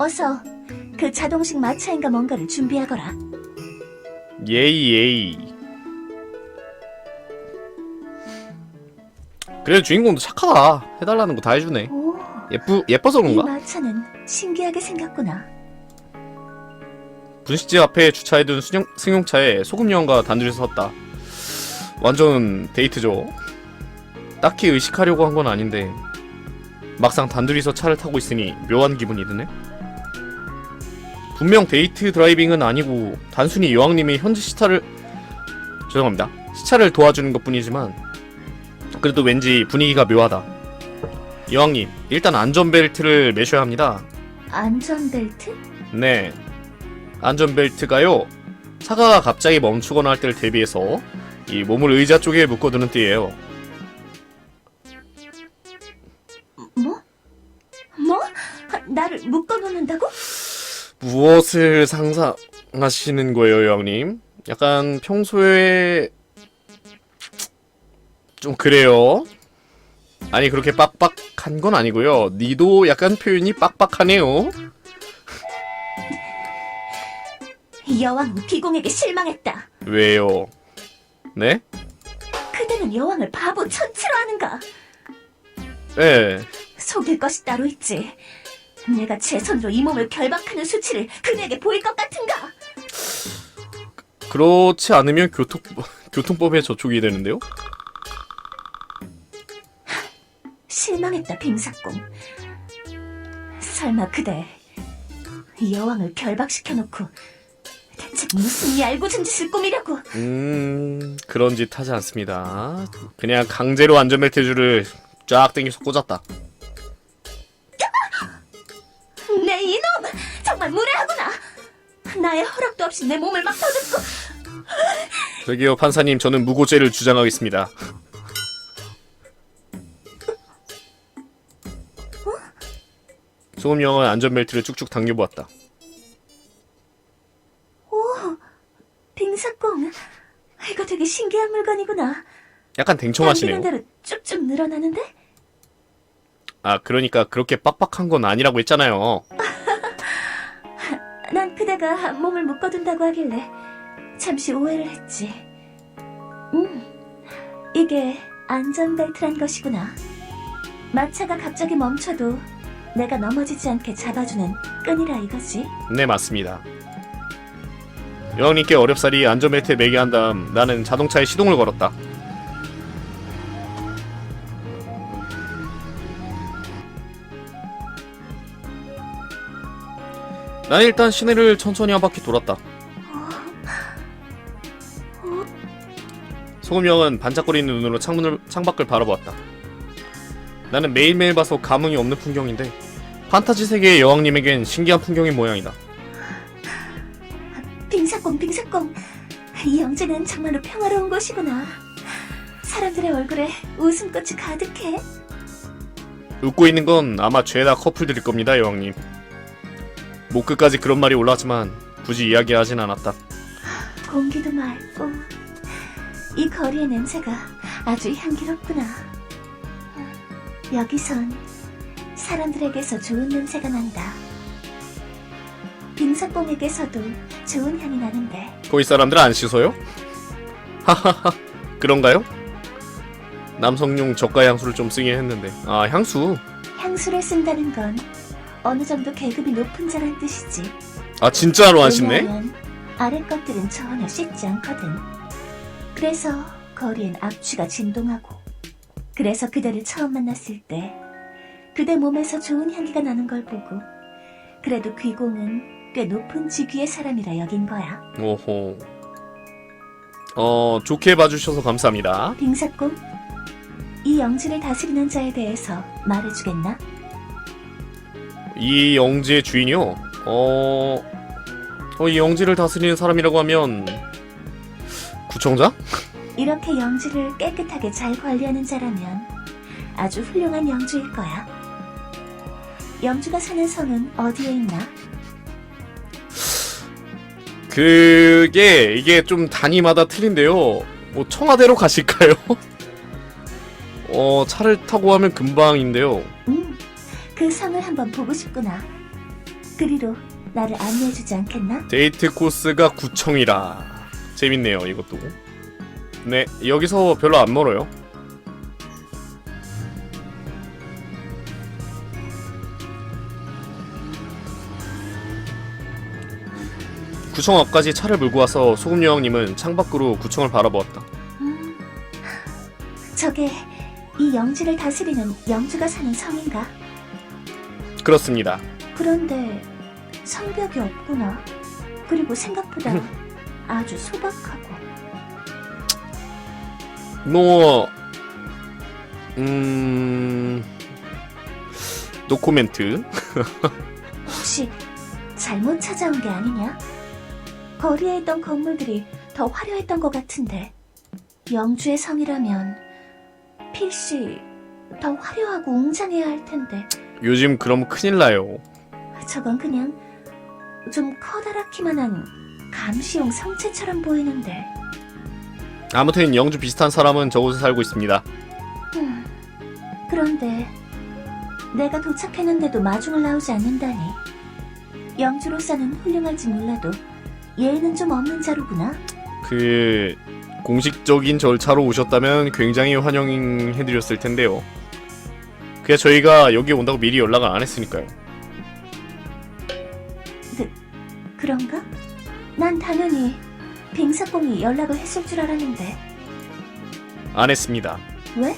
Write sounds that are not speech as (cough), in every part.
어서 그 자동식 마차인가 뭔가를 준비하거라. 예이 예이 그래도 주인공도 착하다 해달라는 거 다 해주네 오, 예쁘 예뻐서 이 그런가? 마차는 신기하게 생겼구나. 분식집 앞에 주차해둔 승용, 승용차에 소금요원과 단둘이 섰다 완전 데이트죠 딱히 의식하려고 한 건 아닌데 막상 단둘이서 차를 타고 있으니 묘한 기분이 드네 분명 데이트 드라이빙은 아니고 단순히 여왕님이 현지 시차를 죄송합니다 시차를 도와주는 것 뿐이지만 그래도 왠지 분위기가 묘하다 여왕님 일단 안전벨트를 매셔야 합니다 안전벨트? 네. 안전벨트가요. 차가 갑자기 멈추거나 할 때를 대비해서 이 몸을 의자 쪽에 묶어두는 띠예요. 뭐? 뭐? 나를 묶어놓는다고? 무엇을 상상하시는 거예요, 여왕님? 약간 평소에 좀 그래요. 아니 그렇게 빡빡한 건 아니고요. 니도 약간 표현이 빡빡하네요. 여왕은 비공에게 실망했다. 왜요? 네? 그대는 여왕을 바보 천치로 하는가? 네. 속일 것이 따로 있지. 내가 제 손으로 이 몸을 결박하는 수치를 그대에게 보일 것 같은가? 그렇지 않으면 교통 교통법에 저촉이 되는데요. 실망했다, 빙사공. 설마 그대 여왕을 결박시켜놓고 대체 무슨 얄궂은 짓을 꾸미려고? 음 그런 짓 하지 않습니다. 그냥 강제로 안전벨트 줄을 쫙 당겨서 꽂았다. 나의 허락도 없이 내 몸을 막 터듬고 저기요 판사님 저는 무고죄를 주장하겠습니다. 소금영은 안전벨트를 쭉쭉 당겨보았다. 빙사공 이거 되게 신기한 물건이구나 약간 댕청하시네요. 당기는 대로 쭉쭉 늘어나는데? 아 그러니까 그렇게 빡빡한 건 아니라고 했잖아요. 난 그대가 몸을 묶어둔다고 하길래 잠시 오해를 했지. 음, 이게 안전벨트란 것이구나. 마차가 갑자기 멈춰도 내가 넘어지지 않게 잡아주는 끈이라 이거지. 네 맞습니다. 여왕님께 어렵사리 안전벨트에 매게 한 다음 나는 자동차에 시동을 걸었다. 난 일단 시내를 천천히 한 바퀴 돌았다. 소금형은 반짝거리는 눈으로 창문을 창밖을 바라보았다. 나는 매일매일 봐서 감흥이 없는 풍경인데 판타지 세계의 여왕님에겐 신기한 풍경인 모양이다. 빙사공, 빙사공. 이 영재는 정말로 평화로운 곳이구나. 사람들의 얼굴에 웃음꽃이 가득해. 웃고 있는 건 아마 죄다 커플들일 겁니다, 여왕님. 목 끝까지 그런 말이 올라왔지만 굳이 이야기하진 않았다. 공기도 맑고 이 거리의 냄새가 아주 향기롭구나. 여기선 사람들에게서 좋은 냄새가 난다. 빙사공에게서도 좋은 향이 나는데 거기 사람들 안 씻어요? 하하하, 그런가요? 남성용 저가 향수를 좀 쓰긴 했는데 아 향수? 향수를 쓴다는 건 어느 정도 계급이 높은 자란 뜻이지. 아 진짜로 안 씻네? 왜냐하면 아래 것들은 전혀 씻지 않거든. 그래서 거리엔 악취가 진동하고. 그래서 그대를 처음 만났을 때 그대 몸에서 좋은 향기가 나는 걸 보고 그래도 귀공은 꽤 높은 직위의 사람이라 여긴 거야. 오호. 어 좋게 봐주셔서 감사합니다. 빙사공, 이 영지를 다스리는 자에 대해서 말해주겠나? 이 영지의 주인이요? 어... 어, 이 영지를 다스리는 사람이라고 하면 구청장? 이렇게 영지를 깨끗하게 잘 관리하는 자라면 아주 훌륭한 영주일 거야. 영주가 사는 성은 어디에 있나? 그게 이게 좀 단위마다 틀린데요. 뭐 청와대로 가실까요? (laughs) 어 차를 타고 하면 금방인데요. 음, 그 성을 한번 보고 싶구나. 그리로 나를 안내해주지 않겠나? 데이트 코스가 구청이라 재밌네요 이것도 네 여기서 별로 안 멀어요 구청 앞까지 차를 몰고 와서 소금 여왕님은 창밖으로 구청을 바라보았다 음, 저게 이 영지를 다스리는 영주가 사는 성인가? 그렇습니다 그런데 성벽이 없구나. 그리고 생각보다 아주 소박하고. 뭐 음... 노코멘트 혹시 잘못 찾아온 게 아니냐? 거리에 있던 건물들이 더 화려했던 것 같은데 영주의 성이라면 필시 더 화려하고 웅장해야 할 텐데 요즘 그럼 큰일 나요 저건 그냥 좀 커다랗기만 한 감시용 성체처럼 보이는데 아무튼 영주 비슷한 사람은 저곳에 살고 있습니다. 음, 그런데 내가 도착했는데도 마중을 나오지 않는다니 영주로서는 훌륭할지 몰라도 예의는 좀 없는 자로구나 그 공식적인 절차로 오셨다면 굉장히 환영해드렸을 텐데요. 그냥 저희가 여기 온다고 미리 연락을 안 했으니까요. 그런가? 난 당연히 빙사공이 연락을 했을 줄 알았는데 안 했습니다. 왜?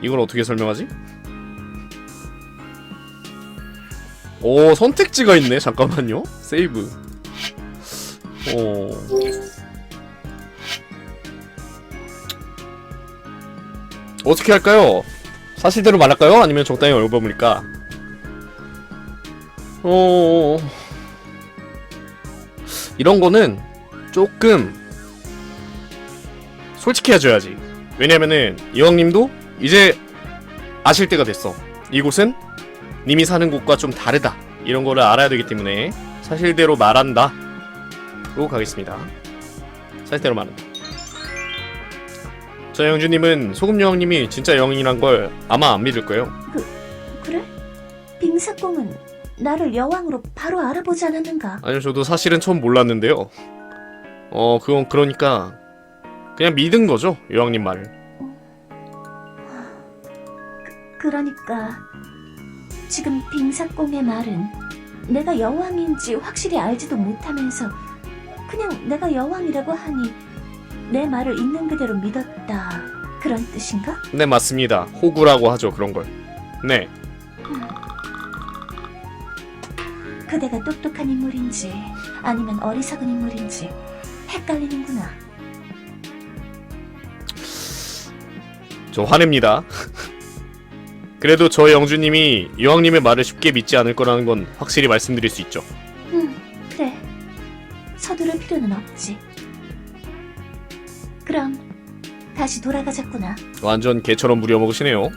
이걸 어떻게 설명하지? 오 선택지가 있네. 잠깐만요. 세이브. 어. 어떻게 할까요? 사실대로 말할까요? 아니면 적당히 얼버무릴까? 어. 이런 거는 조금 솔직히 해줘야지. 왜냐면은 이왕님도 이제 아실 때가 됐어. 이곳은 님이 사는 곳과 좀 다르다. 이런 거를 알아야 되기 때문에 사실대로 말한다. 로 가겠습니다. 사실대로 말한다. 저 영주님은 소금 여왕님이 진짜 여왕이란 걸 아마 안 믿을 거예요. 그래? 빙사공은 나를 여왕으로 바로 알아보지 않았는가? 아니요, 저도 사실은 처음 몰랐는데요. 어, 그건 그러니까 그냥 믿은 거죠, 여왕님 말을. 그러니까 지금 빙사공의 말은 내가 여왕인지 확실히 알지도 못하면서 그냥 내가 여왕이라고 하니 내 말을 있는 그대로 믿었다 그런 뜻인가? 네, 맞습니다. 호구라고 하죠, 그런 걸. 네, 그대가 똑똑한 인물인지 아니면 어리석은 인물인지 헷갈리는구나. 저 화냅니다. (laughs) 그래도 저 영주님이 여왕님의 말을 쉽게 믿지 않을 거라는 건 확실히 말씀드릴 수 있죠. 응, 그래. 서두를 필요는 없지. 그럼 다시 돌아가자꾸나. 완전 개처럼 무려먹으시네요.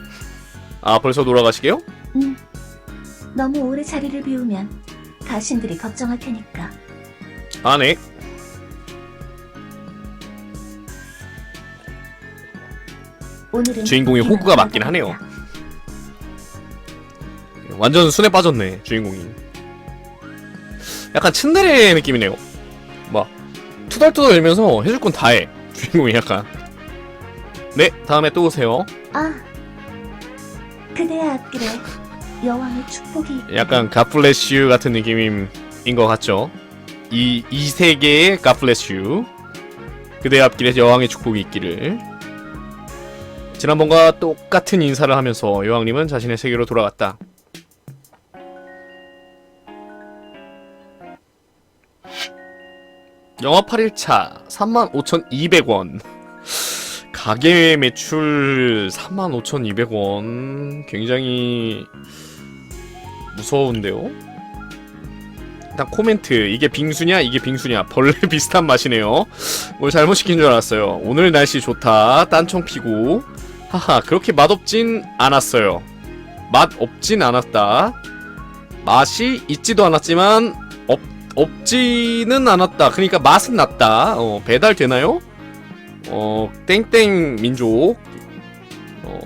아, 벌써 돌아가시게요? 응. 너무 오래 자리를 비우면 가신들이 걱정할 테니까. 아, 네. 오늘은 주인공이 호구가 맞긴. 하네요. 완전 순에 빠졌네, 주인공이. 약간 츤데레 느낌이네요. 막, 투덜투덜 열면서 해줄 건 다 해. 주인공이 약간. 네, 다음에 또 오세요. 아, 그대의 앞길에 여왕의 축복이. 약간 가플레슈 같은 느낌인 것 같죠? 이, 이 세계의 가플레슈. 그대 앞길에 여왕의 축복이 있기를. 지난번과 똑같은 인사를 하면서 여왕님은 자신의 세계로 돌아갔다. 영화 8일차 35,200원. 가게 매출 35,200원. 굉장히 무서운데요? 일단 코멘트. 이게 빙수냐 이게 빙수냐. 벌레 (laughs) 비슷한 맛이네요. 뭘 잘못 시킨 줄 알았어요. 오늘 날씨 좋다. 딴청 피고. 하하 그렇게 맛없진 않았어요. 맛 없진 않았다. 맛이 있지도 않았지만 없, 없지는 않았다. 그러니까 맛은 났다. 어, 배달 되나요? 어 땡땡 민족. 어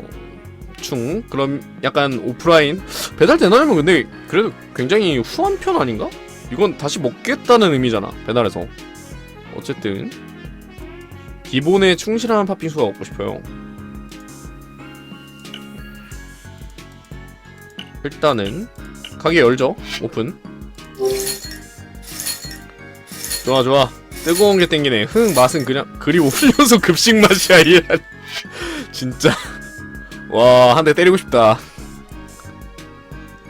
대충. 그럼 약간 오프라인. 배달 되나면 근데 그래도 굉장히 후한 편 아닌가? 이건 다시 먹겠다는 의미잖아 배달해서. 어쨌든. 기본에 충실한 팥빙수가 먹고 싶어요. 일단은 가게 열죠? 오픈 좋아 좋아. 뜨거운 게 땡기네. 흥 맛은 그냥 그리 올려서 급식 맛이야 이 (laughs) 진짜. 와 한 대 때리고 싶다.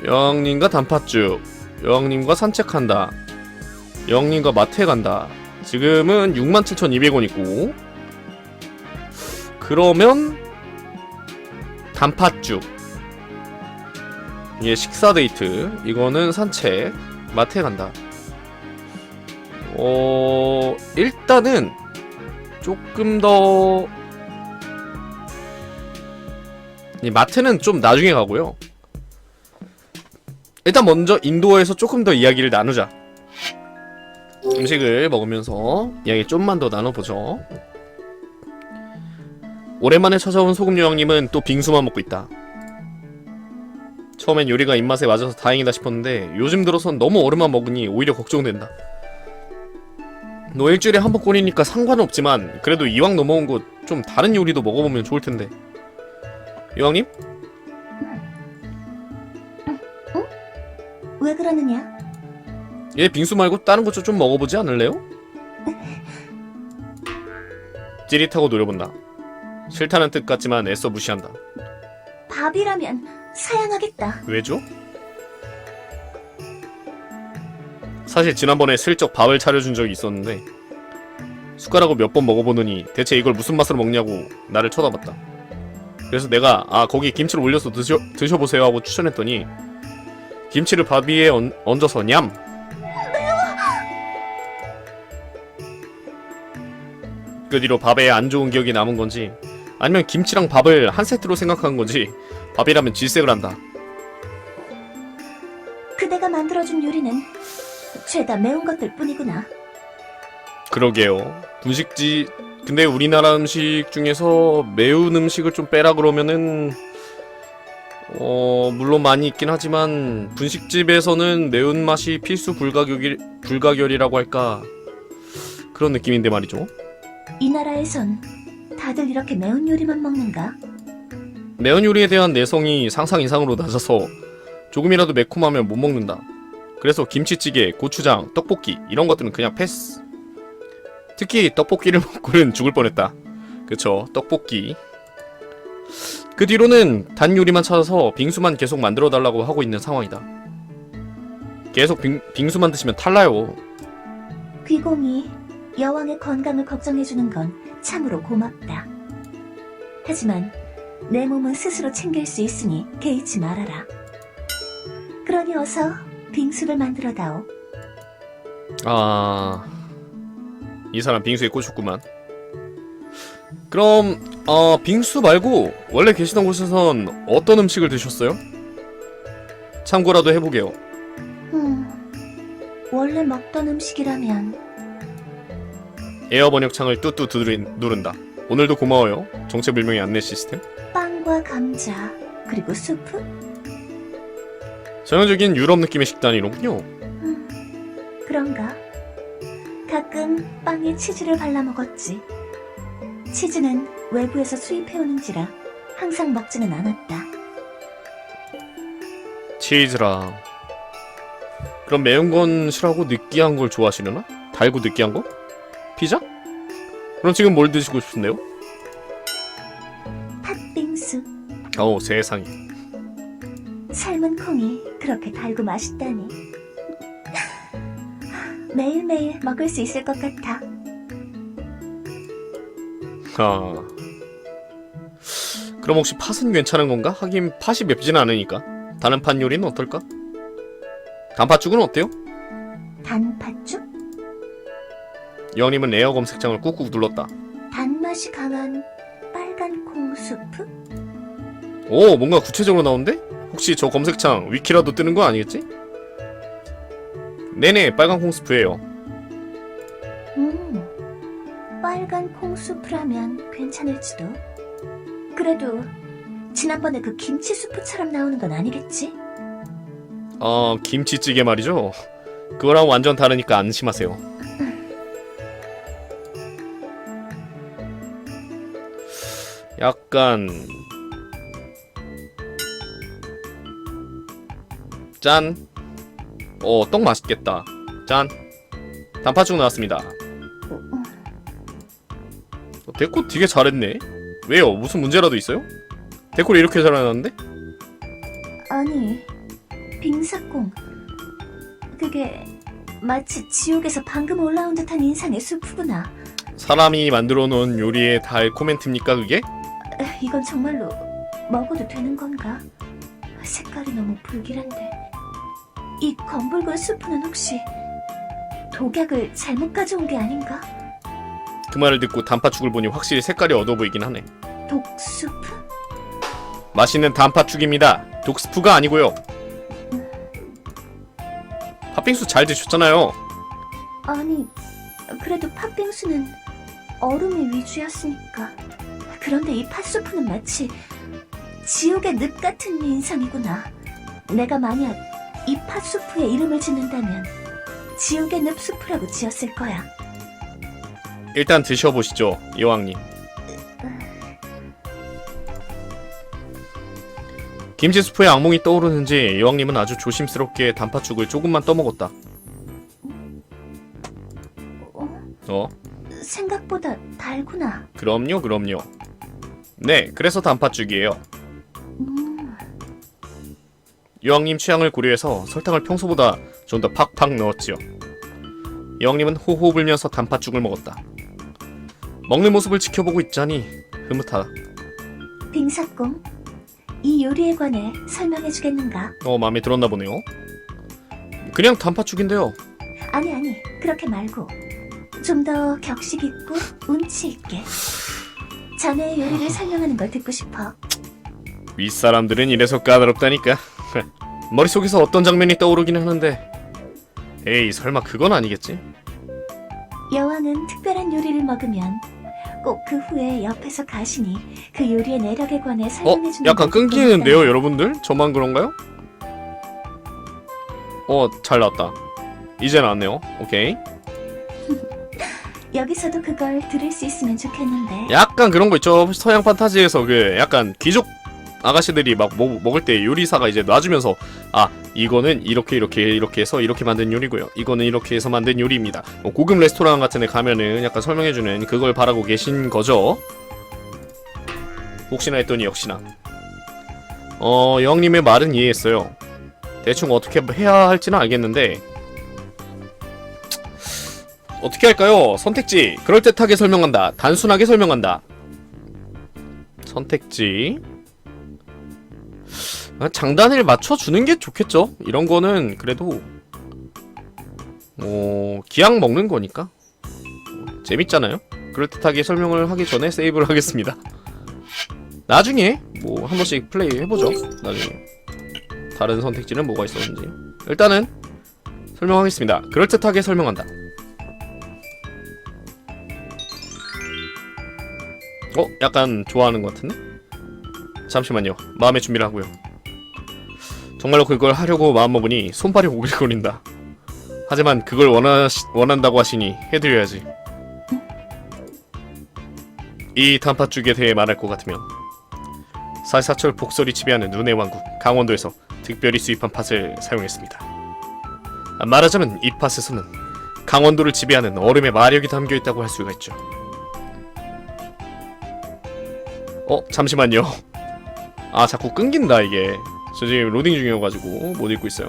여왕님과 단팥죽. 여왕님과 산책한다. 여왕님과 마트에 간다. 지금은 67,200원 있고. 그러면 단팥죽. 이게 식사 데이트. 이거는 산책. 마트에 간다 어 일단은 조금 더이 마트는 좀 나중에 가고요. 일단 먼저 인도어에서 조금 더 이야기를 나누자. 음식을 먹으면서 이야기 좀만 더 나눠보죠. 오랜만에 찾아온 소금 요왕님은 또 빙수만 먹고 있다. 처음엔 요리가 입맛에 맞아서 다행이다 싶었는데 요즘 들어선 너무 얼음만 먹으니 오히려 걱정된다. 너 일주일에 한 번 꼴이니까 상관은 없지만 그래도 이왕 넘어온 곳좀 다른 요리도 먹어보면 좋을 텐데. 요왕님? 왜 그러느냐? 얘 빙수 말고 다른 것좀 먹어보지 않을래요? 찌릿하고 노려본다. 싫다는 뜻 같지만 애써 무시한다. 밥이라면 사양하겠다. 왜죠? 사실 지난번에 슬쩍 밥을 차려준 적이 있었는데 숟가락을 몇번 먹어보더니 대체 이걸 무슨 맛으로 먹냐고 나를 쳐다봤다. 그래서 내가 아 거기 김치를 올려서 드셔, 드셔보세요 하고 추천했더니 김치를 밥 위에 얹, 얹어서 냠! 그 뒤로 밥에 안 좋은 기억이 남은 건지 아니면 김치랑 밥을 한 세트로 생각한 건지 밥이라면 질색을 한다. 그대가 만들어준 요리는 죄다 매운 것들 뿐이구나. 그러게요. 분식지 근데 우리나라 음식 중에서 매운 음식을 좀 빼라 그러면은 어 물론 많이 있긴 하지만 분식집에서는 매운 맛이 필수 불가결이 불가결이라고 할까 그런 느낌인데 말이죠. 이 나라에선 다들 이렇게 매운 요리만 먹는가? 매운 요리에 대한 내성이 상상 이상으로 낮아서 조금이라도 매콤하면 못 먹는다. 그래서 김치찌개, 고추장, 떡볶이 이런 것들은 그냥 패스. 특히 떡볶이를 (laughs) 먹고는 죽을 뻔했다. 그쵸, 떡볶이. 그 뒤로는 단 요리만 찾아서 빙수만 계속 만들어 달라고 하고 있는 상황이다. 계속 빙, 빙수만 드시면 탈라요. 귀공이 여왕의 건강을 걱정해주는 건 참으로 고맙다. 하지만 내 몸은 스스로 챙길 수 있으니 개의치 말아라. 그러니 어서 빙수를 만들어다오. 아, 이 사람 빙수에 꽂혔구만. 그럼 어 빙수 말고 원래 계시던 곳에선 어떤 음식을 드셨어요? 참고라도 해보게요. 음, 원래 먹던 음식이라면 에어 번역창을 뚜뚜 두드린, 누른다. 오늘도 고마워요. 정체불명의 안내 시스템. 빵과 감자 그리고 수프? 전형적인 유럽 느낌의 식단이로군요. 음, 그런가? 가끔 빵에 치즈를 발라 먹었지. 치즈는 외부에서 수입해오는지라 항상 먹지는 않았다. 치즈랑. 그럼 매운 건 싫어하고 느끼한 걸 좋아하시려나? 달고 느끼한 거? 피자? 그럼 지금 뭘 드시고 싶은데요? 팥빙수, 어우 세상에. 그렇게 달고 맛있다니. 매일매일 먹을 수 있을 것 같아. 아. 그럼 혹시 팥은 괜찮은 건가? 하긴 팥이 맵진 않으니까. 다른 팥 요리는 어떨까? 단팥죽은 어때요? 단팥죽? 여왕님은 에어 검색창을 꾹꾹 눌렀다. 단맛이 강한 빨간 콩 수프? 오, 뭔가 구체적으로 나오는데? 혹시 저 검색창 위키라도 뜨는 거 아니겠지? 네네, 빨간 콩 스프예요. 음, 빨간 콩 수프라면 괜찮을지도. 그래도 지난번에 그 김치 수프처럼 나오는 건 아니겠지? 어, 김치찌개 말이죠. 그거랑 완전 다르니까 안심하세요. (laughs) 약간 짠. 어, 떡 맛있겠다. 짠. 단팥죽 나왔습니다. 어, 데코 되게 잘했네. 왜요? 무슨 문제라도 있어요? 데코를 이렇게 잘해놨는데? 아니, 빙사콩. 그게 마치 지옥에서 방금 올라온 듯한 인상의 수프구나. 사람이 만들어 놓은 요리의 달코멘트입니까 그게? 에, 이건 정말로 먹어도 되는 건가? 색깔이 너무 불길한데. 이 검붉은 수프는 혹시 독약을 잘못 가져온 게 아닌가? 그 말을 듣고 단팥죽을 보니 확실히 색깔이 어두워 보이긴 하네. 독수프? 맛있는 단팥죽입니다. 독스프가 아니고요. 팥빙수 잘 드셨잖아요. 아니, 그래도 팥빙수는 얼음이 위주였으니까. 그런데 이 팥수프는 마치 지옥의 늪 같은 인상이구나. 내가 만약 이 팥수프에 이름을 짓는다면 지옥의 늪수프라고 지었을 거야. 일단 드셔보시죠, 여왕님. 김치 수프에 악몽이 떠오르는지 여왕님은 아주 조심스럽게 단팥죽을 조금만 떠먹었다. 어? 어? 생각보다 달구나. 그럼요, 그럼요. 네, 그래서 단팥죽이에요. 음, 여왕님 취향을 고려해서 설탕을 평소보다 좀 더 팍팍 넣었지요. 여왕님은 호호 불면서 단팥죽을 먹었다. 먹는 모습을 지켜보고 있자니 흐뭇하다. 빙사콩, 이 요리에 관해 설명해 주겠는가? 어, 마음에 들었나 보네요. 그냥 단팥죽인데요. 아니, 아니, 그렇게 말고 좀 더 격식 있고 운치 있게. 자네의 요리를 설명하는 걸 듣고 싶어. 윗사람들은 이래서 까다롭다니까. 머릿속에서 어떤 장면이 떠오르긴 하는데 에이 설마 그건 아니겠지? 여왕은 특별한 요리를 먹으면 꼭 그 후에 옆에서 가시니 그 요리의 내력에 관해 어? 설명해 주는 약간 끊기는데요 여러분들? 저만 그런가요? 어 잘 나왔다 이제 나왔네요 오케이 (laughs) 여기서도 그걸 들을 수 있으면 좋겠는데. 약간 그런 거 있죠 서양 판타지에서 그 약간 귀족 아가씨들이 막 먹, 먹을 때 요리사가 이제 놔주면서 아 이거는 이렇게 이렇게 이렇게 해서 이렇게 만든 요리고요. 이거는 이렇게 해서 만든 요리입니다. 뭐 고급 레스토랑 같은 데 가면은 약간 설명해주는 그걸 바라고 계신 거죠? 혹시나 했더니 역시나. 어 영님의 말은 이해했어요. 대충 어떻게 해야 할지는 알겠는데. 어떻게 할까요? 선택지. 그럴듯하게 설명한다. 단순하게 설명한다. 선택지. 아, 장단을 맞춰주는 게 좋겠죠. 이런 거는 그래도 어 기왕 먹는 거니까. 어, 재밌잖아요. 그럴듯하게 설명을 하기 전에 세이브를 하겠습니다. 나중에 뭐 한 번씩 플레이 해보죠. 나중에. 다른 선택지는 뭐가 있었는지. 일단은 설명하겠습니다. 그럴듯하게 설명한다. 어? 약간 좋아하는 것 같은데? 잠시만요. 마음의 준비를 하고요. 정말로 그걸 하려고 마음먹으니 손발이 오글거린다. 하지만 그걸 원하, 원한다고 하시니 해드려야지. 이 단팥죽에 대해 말할 것 같으면 사사철 복설이 지배하는 눈의 왕국 강원도에서 특별히 수입한 팥을 사용했습니다. 아, 말하자면 이 팥에서는 강원도를 지배하는 얼음의 마력이 담겨 있다고 할 수가 있죠. 어 잠시만요 아 자꾸 끊긴다 이게 저 지금 로딩 중이어가지고 못 읽고 있어요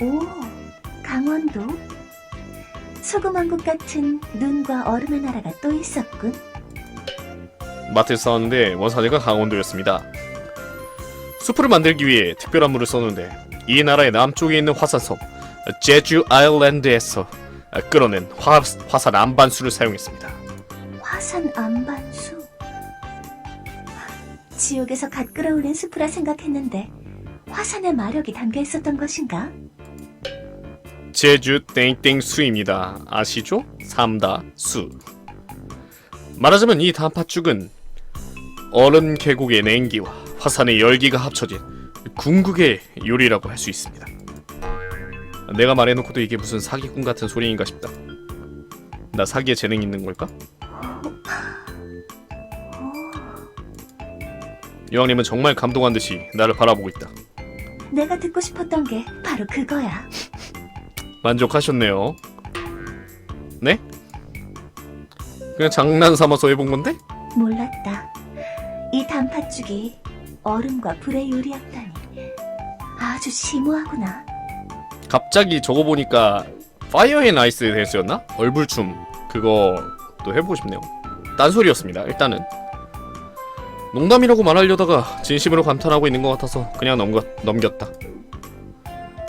오, 강원도. 소금왕국 같은 눈과 얼음의 나라가 또 있었군. 마트에서 사왔는데 원사제가 강원도였습니다 수프를 만들기 위해 특별한 물을 썼는데 이 나라의 남쪽에 있는 화산섬 제주 아일랜드에서 끌어낸 화, 화산 안반수를 사용했습니다 화산 안반수. 지옥에서 갓 끌어올린 수프라 생각했는데 화산의 마력이 담겨 있었던 것인가? 제주 땡땡 수입니다. 아시죠? 삼다 수. 말하자면 이 단팥죽은 얼음 계곡의 냉기와 화산의 열기가 합쳐진 궁극의 요리라고 할 수 있습니다. 내가 말해놓고도 이게 무슨 사기꾼 같은 소리인가 싶다. 나 사기에 재능 있는 걸까? 여왕님은 정말 감동한 듯이 나를 바라보고 있다. 내가 듣고 싶었던 게 바로 그거야. 만족하셨네요. 네? 그냥 장난 삼아서 해본 건데? 몰랐다. 이 단팥죽이 얼음과 불의 요리였다니. 아주 심오하구나. 갑자기 저거 보니까 파이어 앤 아이스 댄스였나? 얼불춤 그거 또 해보고 싶네요. 딴소리였습니다. 일단은 농담이라고 말하려다가 진심으로 감탄하고 있는 것 같아서 그냥 넘겨, 넘겼다.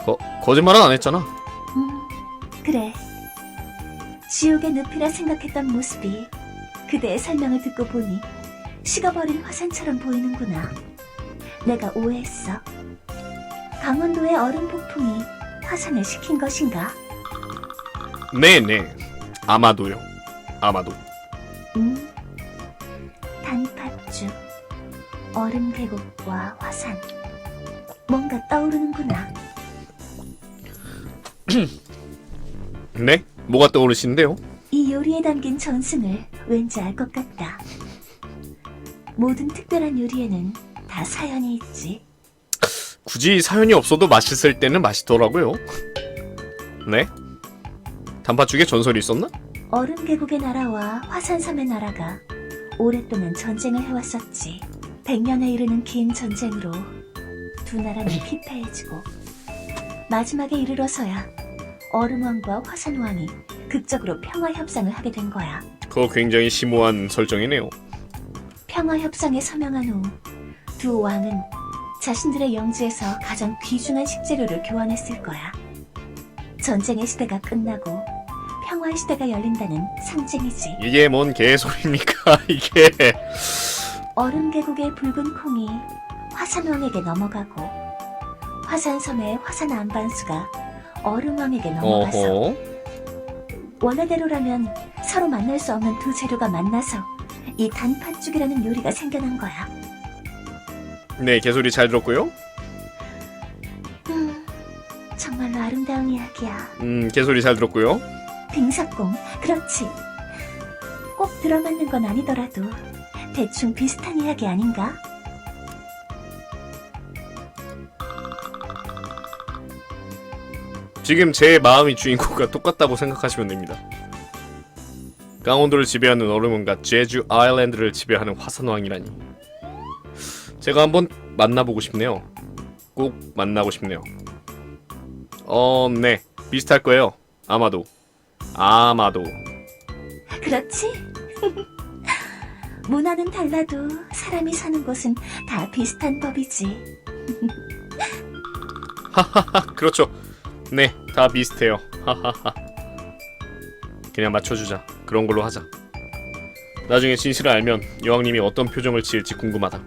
거, 거짓말은 안 했잖아. 음, 그래. 지옥의 늪이라 생각했던 모습이 그대의 설명을 듣고 보니 식어버린 화산처럼 보이는구나. 내가 오해했어. 강원도의 얼음 폭풍이 화산을 식힌 것인가? 네네. 아마도요. 아마도. 음, 얼음 계곡과 화산. 뭔가 떠오르는구나. (clears throat) 네? 뭐가 떠오르시는데요? 이 요리에 담긴 전승을 왠지 알 것 같다. 모든 특별한 요리에는 다 사연이 있지. 굳이 사연이 없어도 맛있을 때는 맛있더라고요. 네? 단팥죽에 전설이 있었나? 얼음 계곡의 나라와 화산섬의 나라가 오랫동안 전쟁을 해왔었지. 100년에 이르는 긴 전쟁으로 두 나라는 피폐해지고 마지막에 이르러서야 얼음왕과 화산왕이 극적으로 평화 협상을 하게 된 거야. 그거 굉장히 심오한 설정이네요. 평화 협상에 서명한 후 두 왕은 자신들의 영지에서 가장 귀중한 식재료를 교환했을 거야. 전쟁의 시대가 끝나고 평화의 시대가 열린다는 상징이지. 이게 뭔 개소리입니까, (laughs) 이게. 얼음 계곡의 붉은 콩이 화산왕에게 넘어가고 화산섬의 화산 안반수가 얼음왕에게 넘어가서 어허. 원래대로라면 서로 만날 수 없는 두 재료가 만나서 이 단팥죽이라는 요리가 생겨난 거야. 네, 개소리 잘 들었고요. 음, 정말로 아름다운 이야기야. 음, 개소리 잘 들었고요. 등사공, 그렇지. 꼭 들어맞는 건 아니더라도 대충 비슷한 이야기 아닌가? 지금 제 마음이 주인공과 똑같다고 생각하시면 됩니다. 강원도를 지배하는 얼음원과 제주 아일랜드를 지배하는 화산왕이라니. 제가 한번 만나보고 싶네요. 꼭 만나고 싶네요. 어, 네. 비슷할 거예요. 아마도. 아마도. 그렇지? (laughs) 문화는 달라도 사람이 사는 곳은 다 비슷한 법이지. (laughs) 아, 그렇죠. 네, 다 비슷해요. 하하하. 그냥 맞춰주자. 그런 걸로 하자. 나중에 진실을 알면 여왕님이 어떤 표정을 지을지 궁금하다.